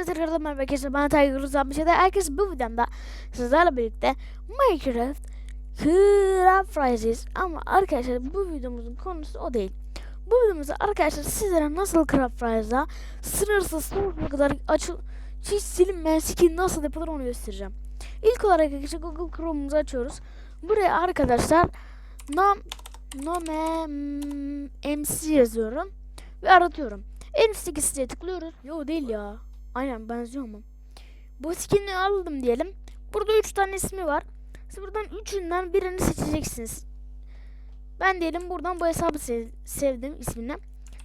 Hepinize tekrardan merhaba arkadaşlar. Ben Tiger Rızan bir şeyde. Herkes bu videomda sizlerle birlikte Minecraft Craft Rises. Ama arkadaşlar bu videomuzun konusu o değil. Bu videomuzda arkadaşlar sizlere nasıl Craft Rise'da sınırsız sonsuza kadar açıl hiç silinmeyen skin nasıl yapılır onu göstereceğim. İlk olarak arkadaşlar Google Chrome'umuzu açıyoruz. Buraya arkadaşlar nom nome MC yazıyorum ve aratıyorum. En üstteki siteye tıklıyoruz. Yo değil ya. Aynen benziyor mu? Bu skin'i aldım diyelim. Burada 3 tane ismi var. Siz buradan üçünden birini seçeceksiniz. Ben diyelim buradan bu hesabı sev- sevdim ismini.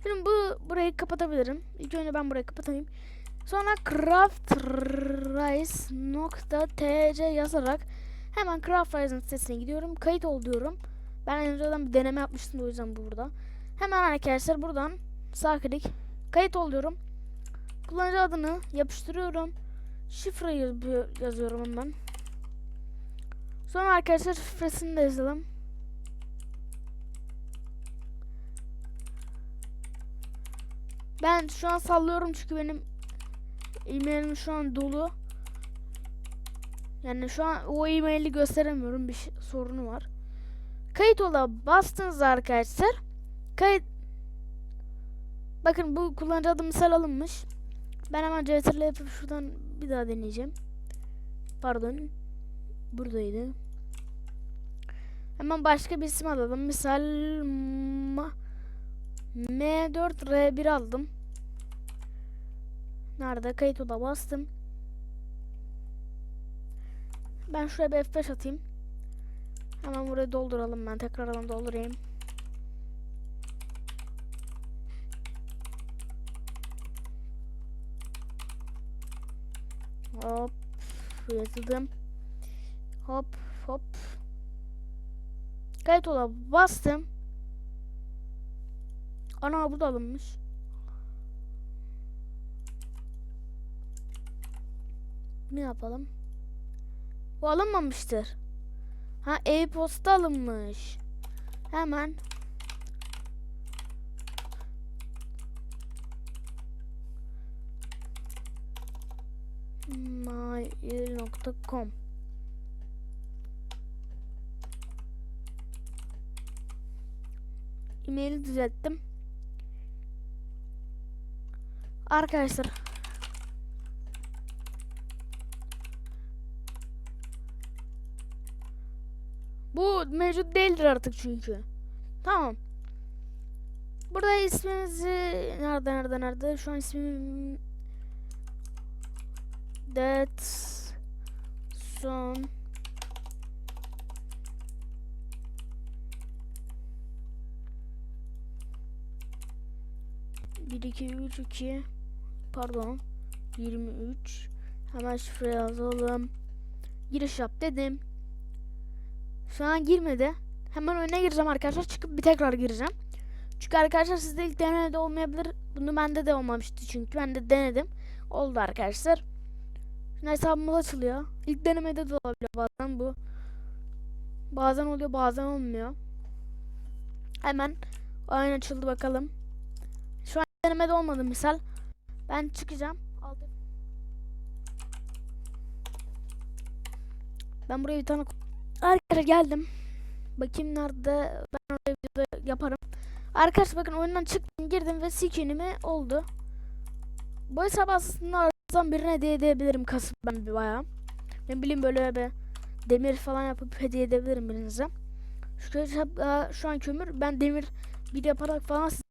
Şimdi bu burayı kapatabilirim. İlk önce ben burayı kapatayım. Sonra craftrice.tc yazarak hemen Craftrice'ın sitesine gidiyorum. Kayıt ol diyorum. Ben önceden bir deneme yapmıştım o yüzden bu burada. Hemen arkadaşlar buradan sağ klik kayıt oluyorum. Kullanıcı adını yapıştırıyorum. Şifre yazıyor- yazıyorum hemen. Sonra arkadaşlar şifresini de yazalım. Ben şu an sallıyorum çünkü benim e-mailim şu an dolu. Yani şu an o e-maili gösteremiyorum. Bir şey- sorunu var. Kayıt ola bastınız arkadaşlar. Kayıt Bakın bu kullanıcı adı misal alınmış. Ben hemen CTRL yapıp şuradan bir daha deneyeceğim. Pardon. Buradaydı. Hemen başka bir isim alalım. Misal Ma- M4R1 aldım. Nerede? Kayıt oda bastım. Ben şuraya bir F5 atayım. Hemen burayı dolduralım ben. Tekrardan doldurayım. Hop yazdım. Hop hop. Kayıt ola bastım. Ana bu da alınmış. Ne yapalım? Bu alınmamıştır. Ha e-posta alınmış. Hemen mail.com E-maili düzelttim. Arkadaşlar Bu mevcut değildir artık çünkü. Tamam. Burada isminizi nerede nerede nerede? Şu an ismim That son bir iki üç iki. Pardon. 23 hemen şifre yazalım. Giriş yap dedim. Şu an girmedi. Hemen önüne gireceğim arkadaşlar. Çıkıp bir tekrar gireceğim. Çünkü arkadaşlar sizde ilk denemede olmayabilir. Bunu bende de olmamıştı çünkü. Ben de denedim. Oldu arkadaşlar hesabımız açılıyor. İlk denemede de olabiliyor bazen bu. Bazen oluyor bazen olmuyor. Hemen oyun açıldı bakalım. Şu an denemede olmadı misal. Ben çıkacağım. Aldım. Ben buraya bir tane Arkadaşlar geldim. Bakayım nerede ben oraya videoda yaparım. Arkadaşlar bakın oyundan çıktım girdim ve skinimi oldu. Bu hesap aslında aranızdan birine hediye edebilirim kasıp ben bayağı. Ne bileyim böyle bir demir falan yapıp hediye edebilirim birinize. Şu hesap daha şu an kömür. Ben demir bir yaparak falan size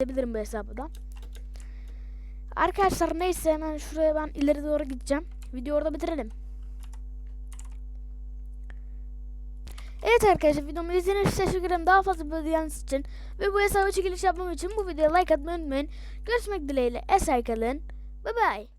edebilirim bu hesabı da. Arkadaşlar neyse hemen şuraya ben ileri doğru gideceğim. Videoyu orada bitirelim. Evet arkadaşlar videomu izlediğiniz için teşekkür ederim. Daha fazla böyle yanınız için ve bu hesaba çekiliş yapmam için bu videoya like atmayı unutmayın. Görüşmek dileğiyle. Eser kalın. Bye bye.